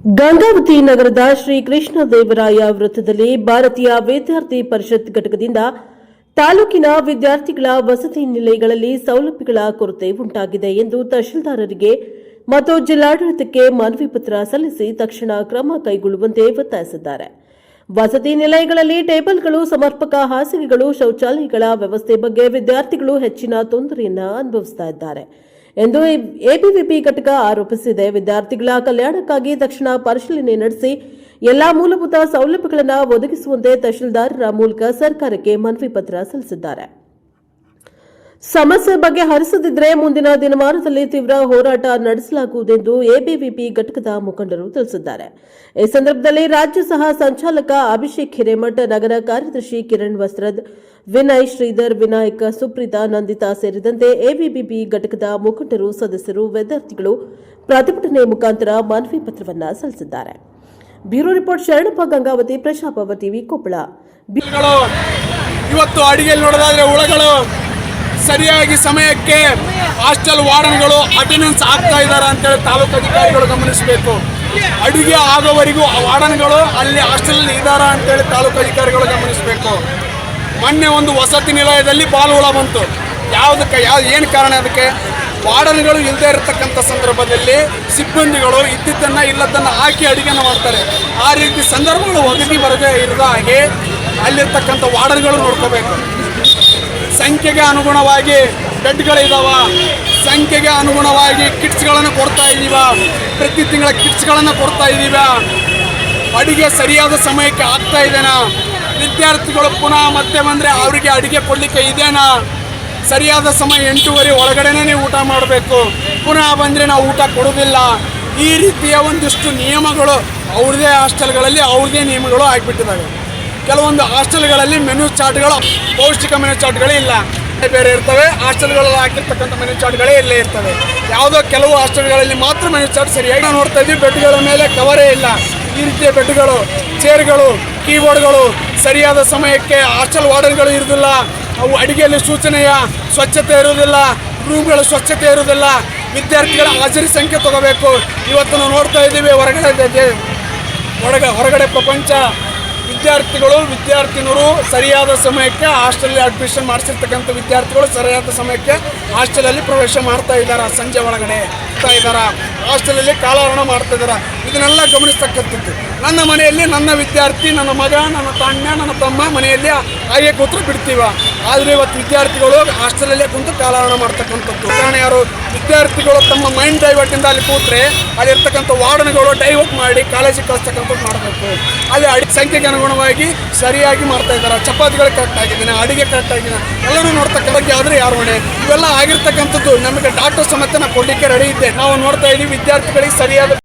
ಗಂಗಾವತಿ ನಗರದ ಶ್ರೀ ಕೃಷ್ಣ ದೇವರಾಯ ವೃತ್ತದಲ್ಲಿ ಭಾರತೀಯ ವಿದ್ಯಾರ್ಥಿ ಪರಿಷತ್ ಘಟಕದಿಂದ ತಾಲೂಕಿನ ವಿದ್ಯಾರ್ಥಿಗಳ ವಸತಿ ನಿಲಯಗಳಲ್ಲಿ ಸೌಲಭ್ಯಗಳ ಕೊರತೆ ಉಂಟಾಗಿದೆ ಎಂದು ತಹಶೀಲ್ದಾರರಿಗೆ ಮತ್ತು ಜಿಲ್ಲಾಡಳಿತಕ್ಕೆ ಮನವಿ ಪತ್ರ ಸಲ್ಲಿಸಿ ತಕ್ಷಣ ಕ್ರಮ ಕೈಗೊಳ್ಳುವಂತೆ ಒತ್ತಾಯಿಸಿದ್ದಾರೆ. ವಸತಿ ನಿಲಯಗಳಲ್ಲಿ ಟೇಬಲ್ಗಳು, ಸಮರ್ಪಕ ಹಾಸಿಗೆಗಳು, ಶೌಚಾಲಯಗಳ ವ್ಯವಸ್ಥೆ ಬಗ್ಗೆ ವಿದ್ಯಾರ್ಥಿಗಳು ಹೆಚ್ಚಿನ ತೊಂದರೆಯನ್ನು ಅನುಭವಿಸುತ್ತಿದ್ದಾರೆ ಎಂದು ಎಬಿವಿಪಿ ಘಟಕ ಆರೋಪಿಸಿದೆ. ವಿದ್ಯಾರ್ಥಿಗಳ ಕಲ್ಯಾಣಕ್ಕಾಗಿ ತಕ್ಷಣ ಪರಿಶೀಲನೆ ನಡೆಸಿ ಎಲ್ಲಾ ಮೂಲಭೂತ ಸೌಲಭ್ಯಗಳನ್ನು ಒದಗಿಸುವಂತೆ ತಹಶೀಲ್ದಾರರ ಮೂಲಕ ಸರ್ಕಾರಕ್ಕೆ ಮನವಿ ಪತ್ರ ಸಲ್ಲಿಸಿದ್ದಾರೆ. ಸಮಸ್ಯೆ ಬಗ್ಗೆ ಹರಿಸದಿದ್ರೆ ಮುಂದಿನ ದಿನಮಾನದಲ್ಲಿ ತೀವ್ರ ಹೋರಾಟ ನಡೆಸಲಾಗುವುದೆಂದು ಎಬಿವಿಪಿ ಘಟಕದ ಮುಖಂಡರು ತಿಳಿಸಿದ್ದಾರೆ. ಈ ಸಂದರ್ಭದಲ್ಲಿ ರಾಜ್ಯ ಸಹ ಸಂಚಾಲಕ ಅಭಿಷೇಕ್ ಹಿರೇಮಠ, ನಗರ ಕಾರ್ಯದರ್ಶಿ ಕಿರಣ್ ವಸ್ತ್ರದ್, ವಿನಯ್ ಶ್ರೀಧರ್, ವಿನಾಯಕ ಸುಪ್ರೀತಾ, ನಂದಿತಾ ಸೇರಿದಂತೆ ಎಬಿವಿಪಿ ಘಟಕದ ಮುಖಂಡರು, ಸದಸ್ಯರು, ವಿದ್ಯಾರ್ಥಿಗಳು ಪ್ರತಿಭಟನೆ ಮುಖಾಂತರ ಮನವಿ ಪತ್ರವನ್ನ ಸಲ್ಲಿಸಿದ್ದಾರೆ. ಬ್ಯೂರೋ ರಿಪೋರ್ಟ್ ಶರಣಪ್ಪ ಗಂಗಾವತಿ ಪ್ರಶಾಪವ ಟಿವಿ ಕೊಪ್ಪಳ. ಇವತ್ತು ಅಡಿಗೆಯಲ್ಲಿ ನೋಡೋದಾದ್ರೆ ಹುಳಗಳು. ಸರಿಯಾಗಿ ಸಮಯಕ್ಕೆ ಹಾಸ್ಟೆಲ್ ವಾರ್ಡನ್ಗಳು ಅಟೆಂಡೆನ್ಸ್ ಆಗ್ತಾ ಇದ್ದಾರೆ ಅಂತೇಳಿ ತಾಲೂಕು ಅಧಿಕಾರಿಗಳು ಗಮನಿಸಬೇಕು. ಅಡುಗೆ ಆಗೋವರೆಗೂ ಆ ವಾರ್ಡನ್ಗಳು ಅಲ್ಲಿ ಹಾಸ್ಟೆಲ್ ಇದ್ದಾರ ಅಂತೇಳಿ ತಾಲೂಕು ಅಧಿಕಾರಿಗಳು ಗಮನಿಸಬೇಕು. ಮೊನ್ನೆ ಒಂದು ವಸತಿ ನಿಲಯದಲ್ಲಿ ಬಾಲುಹುಳ ಬಂತು. ಯಾವುದಕ್ಕೆ, ಯಾವ, ಏನು ಕಾರಣ ಅದಕ್ಕೆ? ವಾರ್ಡನ್ಗಳು ಇಲ್ಲದೆ ಇರತಕ್ಕಂಥ ಸಂದರ್ಭದಲ್ಲಿ ಸಿಬ್ಬಂದಿಗಳು ಇದ್ದಿದ್ದನ್ನು ಇಲ್ಲದನ್ನು ಹಾಕಿ ಅಡುಗೆನ ಮಾಡ್ತಾರೆ. ಆ ರೀತಿ ಸಂದರ್ಭಗಳು ಒದಗಿ ಬರದೇ ಇರದ ಹಾಗೆ ಅಲ್ಲಿರ್ತಕ್ಕಂಥ ವಾರ್ಡನ್ಗಳು ನೋಡ್ಕೋಬೇಕು. ಸಂಖ್ಯೆಗೆ ಅನುಗುಣವಾಗಿ ಬೆಡ್ಗಳಿದಾವ. ಸಂಖ್ಯೆಗೆ ಅನುಗುಣವಾಗಿ ಕಿಟ್ಸ್ಗಳನ್ನು ಕೊಡ್ತಾ ಇದ್ದೀವ ಪ್ರತಿ ತಿಂಗಳ ಕಿಟ್ಸ್ಗಳನ್ನು ಕೊಡ್ತಾ ಇದ್ದೀವ ಅಡುಗೆ ಸರಿಯಾದ ಸಮಯಕ್ಕೆ ಆಗ್ತಾ ಇದೆನಾ? ವಿದ್ಯಾರ್ಥಿಗಳು ಪುನಃ ಮತ್ತೆ ಬಂದರೆ ಅವರಿಗೆ ಅಡುಗೆ ಕೊಡಲಿಕ್ಕೆ ಇದೇನಾ? ಸರಿಯಾದ ಸಮಯ ಎಂಟೂವರೆ ಒಳಗಡೆನೇ ಊಟ ಮಾಡಬೇಕು. ಪುನಃ ಬಂದರೆ ನಾವು ಊಟ ಕೊಡೋದಿಲ್ಲ ಈ ರೀತಿಯ ಒಂದಿಷ್ಟು ನಿಯಮಗಳು ಅವ್ರದ್ದೇ ಹಾಸ್ಟೆಲ್ಗಳಲ್ಲಿ ಅವ್ರದೇ ನಿಯಮಗಳು ಆಗಿಬಿಟ್ಟಿದ್ದಾವೆ ಕೆಲವೊಂದು ಹಾಸ್ಟೆಲ್ಗಳಲ್ಲಿ ಮೆನು ಚಾರ್ಟ್ಗಳು, ಪೌಷ್ಟಿಕ ಮೆನು ಚಾರ್ಟ್ಗಳೇ ಇಲ್ಲ. ಬೇರೆ ಇರ್ತವೆ. ಹಾಸ್ಟೆಲ್ಗಳಲ್ಲಿ ಹಾಕಿರ್ತಕ್ಕಂಥ ಮೆನು ಚಾರ್ಟ್ಗಳೇ ಇಲ್ಲೇ ಇರ್ತವೆ. ಯಾವುದೋ ಕೆಲವು ಹಾಸ್ಟೆಲ್ಗಳಲ್ಲಿ ಮಾತ್ರ ಮೆನು ಚಾರ್ಟ್ ಸರಿಯಾಗಿ ನಾವು ನೋಡ್ತಾ ಇದ್ದೀವಿ. ಬೆಡ್ಗಳ ಮೇಲೆ ಕವರೇ ಇಲ್ಲ. ಈ ರೀತಿಯ ಬೆಡ್ಗಳು, ಚೇರ್ಗಳು, ಕೀಬೋರ್ಡ್ಗಳು ಸರಿಯಾದ ಸಮಯಕ್ಕೆ ಹಾಸ್ಟೆಲ್ ವಾರ್ಡನ್ಗಳು ಇರೋದಿಲ್ಲ ಅವು ಅಡುಗೆಯಲ್ಲಿ ಸೂಚನೆಯ ಸ್ವಚ್ಛತೆ ಇರುವುದಿಲ್ಲ. ರೂಮ್ಗಳ ಸ್ವಚ್ಛತೆ ಇರುವುದಿಲ್ಲ. ವಿದ್ಯಾರ್ಥಿಗಳ ಹಾಜರಿ ಸಂಖ್ಯೆ ತಗೋಬೇಕು. ಇವತ್ತು ನಾವು ನೋಡ್ತಾ ಇದ್ದೀವಿ. ಹೊರಗಡೆ ಹೊರಗಡೆ ಪ್ರಪಂಚ ವಿದ್ಯಾರ್ಥಿಗಳು ವಿದ್ಯಾರ್ಥಿನಿಯರು ಸರಿಯಾದ ಸಮಯಕ್ಕೆ ಹಾಸ್ಟೆಲಲ್ಲಿ ಅಡ್ಮಿಷನ್ ಮಾಡಿಸಿರ್ತಕ್ಕಂಥ ವಿದ್ಯಾರ್ಥಿಗಳು ಸರಿಯಾದ ಸಮಯಕ್ಕೆ ಹಾಸ್ಟೆಲಲ್ಲಿ ಪ್ರವೇಶ ಮಾಡ್ತಾ ಇದ್ದಾರೆ? ಸಂಜೆ ಒಳಗಡೆ ಮಾಡ್ತಾ ಇದ್ದಾರೆ? ಹಾಸ್ಟೆಲಲ್ಲಿ ಕಾಲಹರಣ ಮಾಡ್ತಾ ಇದ್ದಾರೆ? ಇದನ್ನೆಲ್ಲ ಗಮನಿಸ್ತಕ್ಕಂಥದ್ದು. ನನ್ನ ಮನೆಯಲ್ಲಿ ನನ್ನ ವಿದ್ಯಾರ್ಥಿ, ನನ್ನ ಮಗ, ನನ್ನ ತಣ್ಣ ನನ್ನ ತಮ್ಮ ಮನೆಯಲ್ಲಿ ಹಾಗೆ ಕೂತ್ರು ಬಿಡ್ತೀವ? ಆದರೆ ಇವತ್ತು ವಿದ್ಯಾರ್ಥಿಗಳು ಹಾಸ್ಟೆಲಲ್ಲೇ ಕುಂತು ಕಾಲಹರಣ ಮಾಡ್ತಕ್ಕಂಥದ್ದು. ಕಾರಣ ಯಾರು? ವಿದ್ಯಾರ್ಥಿಗಳು ತಮ್ಮ ಮೈಂಡ್ ಡೈವರ್ಟಿಂದ ಅಲ್ಲಿ ಕೂತ್ರೆ ಅಲ್ಲಿರ್ತಕ್ಕಂಥ ವಾರ್ಡನ್ಗಳು ಡೈವರ್ಟ್ ಮಾಡಿ ಕಾಲೇಜಿಗೆ ಕಳಿಸ್ತಕ್ಕಂಥದ್ದು ಮಾಡಬೇಕು. ಅಲ್ಲಿ ಅಡಿ ಸಂಖ್ಯೆಗೆ ಅನುಗುಣವಾಗಿ ಸರಿಯಾಗಿ ಮಾಡ್ತಾ ಇದ್ದಾರೆ. ಚಪಾತಿಗಳು ಕರೆಕ್ಟ್ ಆಗಿದ್ದೀನಿ ಅಡಿಗೆ ಕರೆಕ್ಟ್ ಆಗಿದೆ ಎಲ್ಲರೂ ನೋಡ್ತಕ್ಕಂಥ ಆದರೆ ಯಾರು ಹೊಣೆ? ಇವೆಲ್ಲ ಆಗಿರ್ತಕ್ಕಂಥದ್ದು ನಮಗೆ ಡಾಕ್ಟರ್ ಸಮೇತ ನಾವು ಕೊಡಲಿಕ್ಕೆ ರೆಡಿ ಇದ್ದೆ. ನಾವು ನೋಡ್ತಾ ಇದ್ದೀವಿ, ವಿದ್ಯಾರ್ಥಿಗಳಿಗೆ ಸರಿಯಾದ